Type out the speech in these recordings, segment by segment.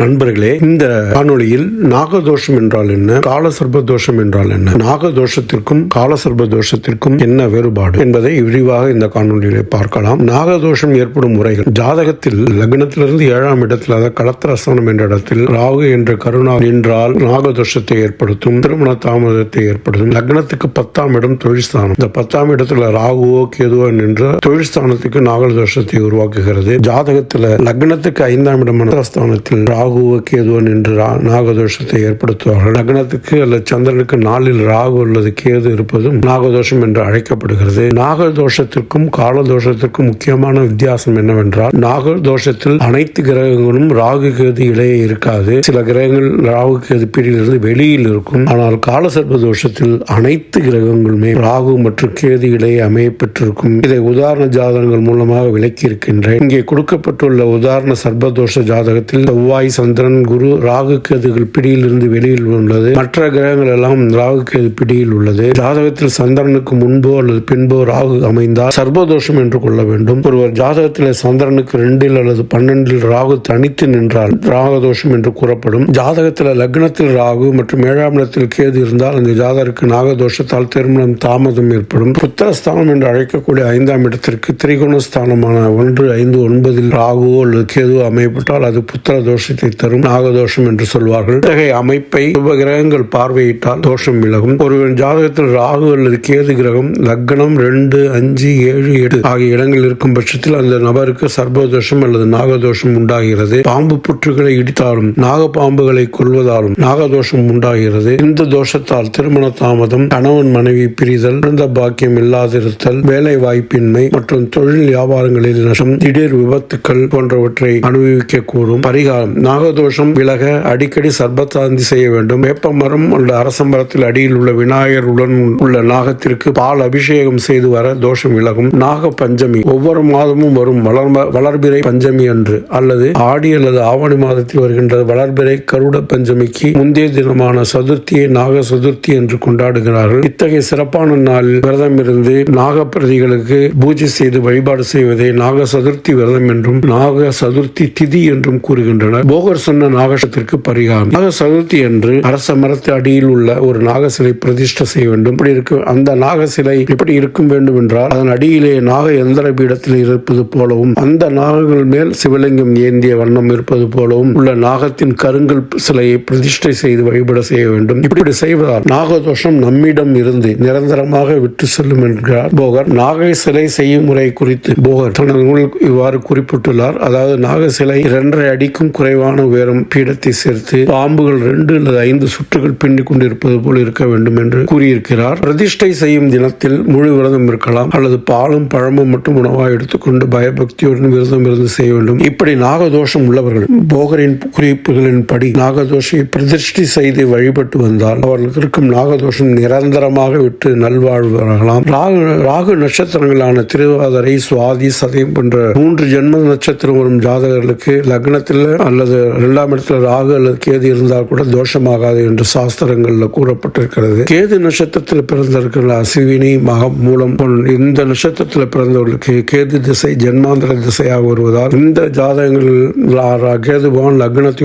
நண்பர்களே இந்த காணொளியில் நாகதோஷம் என்றால் என்ன? காலசர்ப தோஷம் என்றால் என்ன? நாகதோஷத்திற்கும் காலசர்ப தோஷத்திற்கும் என்ன வேறுபாடு என்பதை விரிவாக இந்த காணொளியிலே பார்க்கலாம். நாகதோஷம் ஏற்படும் முறைகள். ஜாதகத்தில் லக்னத்திலிருந்து ஏழாம் இடத்தில் அதாவது களத்திரஸ்தானம் என்ற இடத்தில் ராகு என்ற கருணா நின்றால் நாகதோஷத்தை ஏற்படுத்தும் திருமண தாமதத்தை ஏற்படுத்தும். லக்னத்துக்கு பத்தாம் இடம் தொழில்ஸ்தானம். இந்த பத்தாம் இடத்துல ராகுவோ கேதுவோ நின்று தொழில்ஸ்தானத்துக்கு நாகதோஷத்தை உருவாக்குகிறது. ஜாதகத்தில் லக்னத்துக்கு ஐந்தாம் இடம் மனஸ்தானத்தில் ராகுவ கேதுவன் என்று ரா- நாகதோஷத்தை ஏற்படுத்துவார்கள். லக்னத்துக்கு அல்லது சந்திரனுக்கு நாளில் ராகு அல்லது கேது இருப்பதும் நாகதோஷம் என்று அழைக்கப்படுகிறது. நாகதோஷத்திற்கும் காலதோஷத்திற்கும் முக்கியமான வித்தியாசம் என்னவென்றால் நாகதோஷத்தில் அனைத்து கிரகங்களும் ராகு கேது இடையே இருக்காது. சில கிரகங்கள் ராகு கேது பிடியிலிருந்து வெளியில் இருக்கும். ஆனால் காலசர்ப தோஷத்தில் அனைத்து கிரகங்களுமே ராகு மற்றும் கேது இடையே அமைப்பெற்றிருக்கும் இதை உதாரண ஜாதகங்கள் மூலமாக விளக்கி இருக்கின்றேன் இங்கே கொடுக்கப்பட்டுள்ள உதாரண சர்பதோஷ ஜாதகத்தில் செவ்வாய் சந்திரன் குரு ராகு கேதுகள் பிடியில் இருந்து வெளியில் உள்ளது. மற்ற கிரகங்கள் எல்லாம் ராகு கேது பிடியில் உள்ளது. ஜாதகத்தில் சந்திரனுக்கு முன்போ அல்லது பின்போ ராகு அமைந்தால் சர்வதோஷம் என்று கொள்ள வேண்டும். ஒருவர் ஜாதகத்தில் சந்திரனுக்கு ரெண்டில் அல்லது பன்னெண்டில் ராகு தனித்து நின்றால் ராகதோஷம் என்று கூறப்படும். ஜாதகத்தில் லக்னத்தில் ராகு மற்றும் ஏழாம் இடத்தில் கேது இருந்தால் அந்த ஜாதகருக்கு நாகதோஷத்தால் திருமணம் தாமதம் ஏற்படும். புத்திரஸ்தானம் என்று அழைக்கக்கூடிய ஐந்தாம் இடத்திற்கு திரிகோணஸ்தானமான ஒன்று ஐந்து ஒன்பதில் ராகுவோ அல்லது கேதுவோ அமையப்பட்டால் அது புத்திர தோஷத்தை தரும் நாகதோஷம் என்று சொல்வார்கள். இத்தகைய அமைப்பை கிரகங்கள் பார்வையிட்டால் தோஷம் விலகும். ஒருவன் ஜாதகத்தில் ராகு அல்லது கேது கிரகம் லக்னம் ரெண்டு அஞ்சு ஏழு எட்டு ஆகிய இடங்கள் இருக்கும் பட்சத்தில் அந்த நபருக்கு சர்வதோஷம் அல்லது நாகதோஷம் உண்டாகிறது. பாம்பு புற்றுகளை இடித்தாலும் நாகப்பாம்புகளை கொள்வதாலும் நாகதோஷம் உண்டாகிறது. இந்த தோஷத்தால் திருமண தாமதம் கணவன் மனைவி பிரிதல் குழந்த பாக்கியம் இல்லாதிருத்தல் வேலை வாய்ப்பின்மை மற்றும் தொழில் வியாபாரங்களில் நஷ்டம் திடீர் விபத்துக்கள் போன்றவற்றை அனுபவிக்க கூடும். பரிகாரம் நாகதோஷம் விலக அடிக்கடி சர்பத்தாந்தி செய்ய வேண்டும். வேப்பமரம் உள்ள அரச மரத்தில் அடியில் உள்ள விநாயகருடன் உள்ள நாகத்திற்கு பால் அபிஷேகம் செய்து வர தோஷம் விலகும். நாக பஞ்சமி ஒவ்வொரு மாதமும் வரும் வளர்ம- வளர்பிறை பஞ்சமி அன்று அல்லது ஆடி அல்லது ஆவணி மாதத்தில் வருகின்ற வளர்பிறை கருட பஞ்சமிக்கு முந்தைய தினமான சதுர்த்தியை நாக சதுர்த்தி என்று கொண்டாடுகிறார்கள். இத்தகைய சிறப்பான நாளில் விரதம் இருந்து நாகப்பிரதிகளுக்கு பூஜை செய்து வழிபாடு செய்வதை நாக சதுர்த்தி விரதம் என்றும் நாக சதுர்த்தி திதி என்றும் கூறுகின்றனர். போகர் சொன்ன நாகசத்திற்கு பரிகாரம். நாக சதுர்த்தி என்று அரச மரத்து அடியில் உள்ள ஒரு நாக சிலை பிரதிஷ்டை செய்ய வேண்டும். இப்படி இருக்கும் அந்த நாக சிலை எப்படி இருக்கும் வேண்டும் என்றால் அதன் அடியிலே நாக எந்திர பீடத்தில் இருப்பது போலவும் அந்த நாகங்கள் மேல் சிவலிங்கம் ஏந்திய வண்ணம் இருப்பது போலவும் உள்ள நாகத்தின் கருங்கல் சிலையை பிரதிஷ்டை செய்து வழிபட செய்ய வேண்டும். இப்படி செய்வதால் நாகதோஷம் நம்மிடம் இருந்து நிரந்தரமாக விட்டு செல்லும் என்கிறார் போகர். நாக சிலை செய்யும் முறை குறித்து போகர் தனது நூல் இவ்வாறு குறிப்பிட்டுள்ளார். அதாவது நாக சிலை இரண்டரை அடிக்கும் குறைவான உயரம் பீடத்தை சேர்த்து பாம்புகள் ரெண்டு அல்லது ஐந்து சுற்றுகள் பின்னிக் கொண்டிருப்பது போல் இருக்க வேண்டும் என்று கூறியிருக்கிறார். பிரதிஷ்டை செய்யும் தினத்தில் முழு விரதம் இருக்கலாம் அல்லது பாலும் பழமும் மட்டும் உணவாக எடுத்துக்கொண்டு பயபக்தியுடன் விரதம் இருந்து செய்ய வேண்டும். இப்படி நாகதோஷம் உள்ளவர்கள் போகரின் குறிப்புகளின்படி நாகதோஷை பிரதிஷ்டை செய்து வழிபட்டு வந்தால் அவர்களுக்கு இருக்கும் நாகதோஷம் நிரந்தரமாக விட்டு நல்வாழ்வார்களாம். ராகு ராகு நட்சத்திரங்களான திருவாதிரை சுவாதி சதயம் போன்ற மூன்று ஜென்ம நட்சத்திரம் வரும் ஜாதகர்களுக்கு லக்னத்தில் அல்லது இரண்டாம் இடத்துல ராகு அல்லது கேது இருந்தால் கூட தோஷமாகாது என்று சாஸ்திரங்களில் கூறப்பட்டிருக்கிறது. கேது நட்சத்திரத்தில் பிறந்திருக்கிற அசிவினி மகம் மூலம் இந்த நட்சத்திரத்தில் பிறந்தவர்களுக்கு கேது திசை ஜென்மாந்திர திசையாக வருவதால் இந்த ஜாதகங்களில் கேது ரா- கேதுபவன்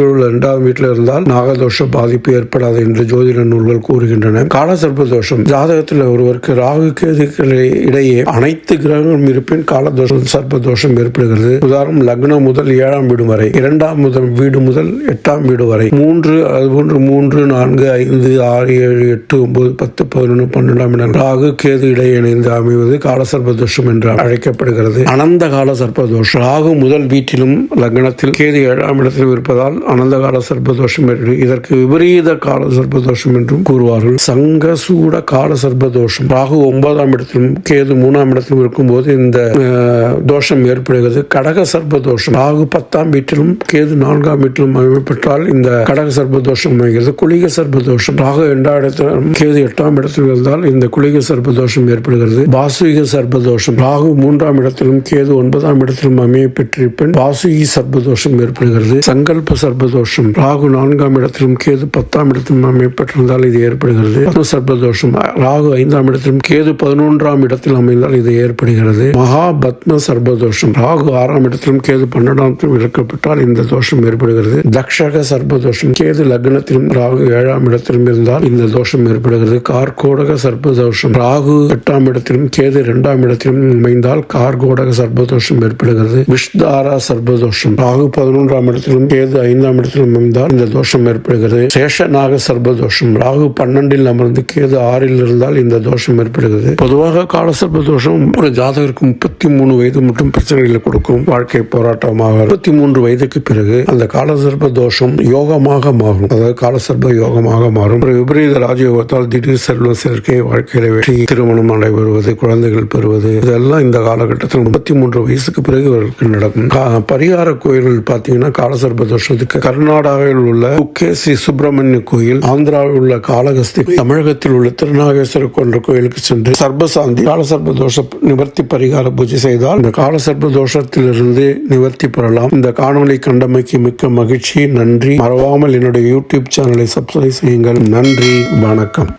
உள்ள இரண்டாவது வீட்டில் இருந்தால் நாகதோஷ பாதிப்பு ஏற்படாது என்று ஜோதிட நூல்கள் கூறுகின்றன. காலசர்ப தோஷம். ஜாதகத்தில் ஒருவருக்கு ராகு கேதுக்களை இடையே அனைத்து கிரகங்களும் இருப்பின் காலதோஷம் சர்ப்ப தோஷம் ஏற்படுகிறது. உதாரணம் லக்னம் முதல் ஏழாம் வீடு வரை. இரண்டாம் முதல் வீடு முதல் எட்டாம் வீடு வரை. மூன்று அதுபோன்று மூன்று நான்கு ஐந்து ஆறு ஏழு எட்டு ஒன்பது பத்து பதினொன்று பன்னெண்டாம் இடம் ராகு கேது இடையே இணைந்து அமைவது காலசர்ப தோஷம் என்று அழைக்கப்படுகிறது. அனந்த கால சர்ப்ப தோஷம். ராகு முதல் வீட்டிலும் லக்னத்தில் கேது ஏழாம் இடத்திலும் இருப்பதால் அனந்த கால சர்ப்ப தோஷம் இதற்கு விபரீத கால சர்ப்ப தோஷம் என்றும் கூறுவார்கள். சங்க சூட கால சர்ப்ப தோஷம். ராகு ஒன்பதாம் இடத்திலும் கேது மூணாம் இடத்திலும் இருக்கும்போது இந்த தோஷம் ஏற்படுகிறது. கடக சர்ப்ப தோஷம். ராகு பத்தாம் வீட்டிலும் கேது நான்காம் வீட்டிலும் பெற்றால் இந்த கடக சர்பதோஷம் அமைகிறது. குளிக சர்பதோஷம் ராகு இரண்டாம் இடத்துல கேது எட்டாம் இடத்தில் இருந்தால் இந்த குளிக சர்பதோஷம் ஏற்படுகிறது. பாசுக சர்பதோஷம் ராகு மூன்றாம் இடத்திலும் கேது ஒன்பதாம் இடத்திலும் அமைய பெற்றிருப்பேன் வாசுகி சர்பதோஷம் ஏற்படுகிறது. சங்கல்ப சர்பதோஷம் ராகு நான்காம் இடத்திலும் கேது பத்தாம் இடத்திலும் அமையப்பட்டிருந்தால் இது ஏற்படுகிறது. பத்ம சர்ப்ப தோஷம் ராகு ஐந்தாம் இடத்திலும் கேது பதினொன்றாம் இடத்தில் அமைந்தால் இது ஏற்படுகிறது. மகா பத்ம சர்ப்ப தோஷம் ராகு ஆறாம் இடத்திலும் கேது பன்னெண்டாம் இடத்திலும் இழக்கப்பட்டால் இந்த தோஷம் ஏற்படுகிறது. ஏற்படுகிறது. தக்ஷக சர்ப்பதோஷம் கேது லக்னத்திலும் ராகு ஏழாம் இடத்திலும் இருந்தால் இந்த தோஷம் ஏற்படுகிறது. கார்கோடக சர்ப்பதோஷம் ராகு எட்டாம் இடத்திலும் கேது இரண்டாம் இடத்திலும் அமைந்தால் கார்கோடக சர்ப்பதோஷம் ஏற்படுகிறது. விஷ்தாரா சர்ப்பதோஷம் ராகு பதினொன்றாம் இடத்திலும் கேது ஐந்தாம் இடத்திலும் அமைந்தால் இந்த தோஷம் ஏற்படுகிறது. சேஷநாக சர்ப்பதோஷம் ராகு பன்னெண்டில் அமர்ந்து கேது ஆறில் இருந்தால் இந்த தோஷம் ஏற்படுகிறது. பொதுவாக காலசர்ப்ப தோஷம் ஒரு ஜாதகருக்கு முப்பத்தி மூணு வயது மட்டும் பிரச்சனைகளை கொடுக்கும். வாழ்க்கை போராட்டமாக முப்பத்தி மூன்று வயதுக்கு பிறகு அந்த காலசர்ப தோஷம் யோகமாக மாறும். அதாவது காலசர்ப யோகமாக மாறும். ஒரு விபரீத ராஜயோகத்தால் திடீர் செல்வ சேர்க்கை வாழ்க்கையில வெற்றி திருமணம் நடைபெறுவது குழந்தைகள் பெறுவது இதெல்லாம் இந்த காலகட்டத்தில் முப்பத்தி மூன்று வயசுக்கு பிறகு இவர்களுக்கு நடக்கும். கா- பரிகார கோயில்கள் பார்த்தீங்கன்னா காலசர்ப தோஷத்துக்கு கர்நாடகாவில் உள்ள குக்கே ஸ்ரீ சுப்பிரமணிய கோயில் ஆந்திராவில் உள்ள காளகஸ்தி தமிழகத்தில் உள்ள திருநாகேஸ்வரர் கொன்ற கோயிலுக்கு சென்று சர்பசாந்தி காலசர்ப தோஷ நிவர்த்தி பரிகார பூஜை செய்தால் இந்த காலசர்ப தோஷத்திலிருந்து நிவர்த்தி பெறலாம். இந்த காணொலி கண்டமைக்கு மிக்க மகிழ்ச்சி நன்றி. மறவாமல் என்னுடைய யூடியூப் சேனலை சப்ஸ்கிரைப் செய்யுங்கள். நன்றி வணக்கம்.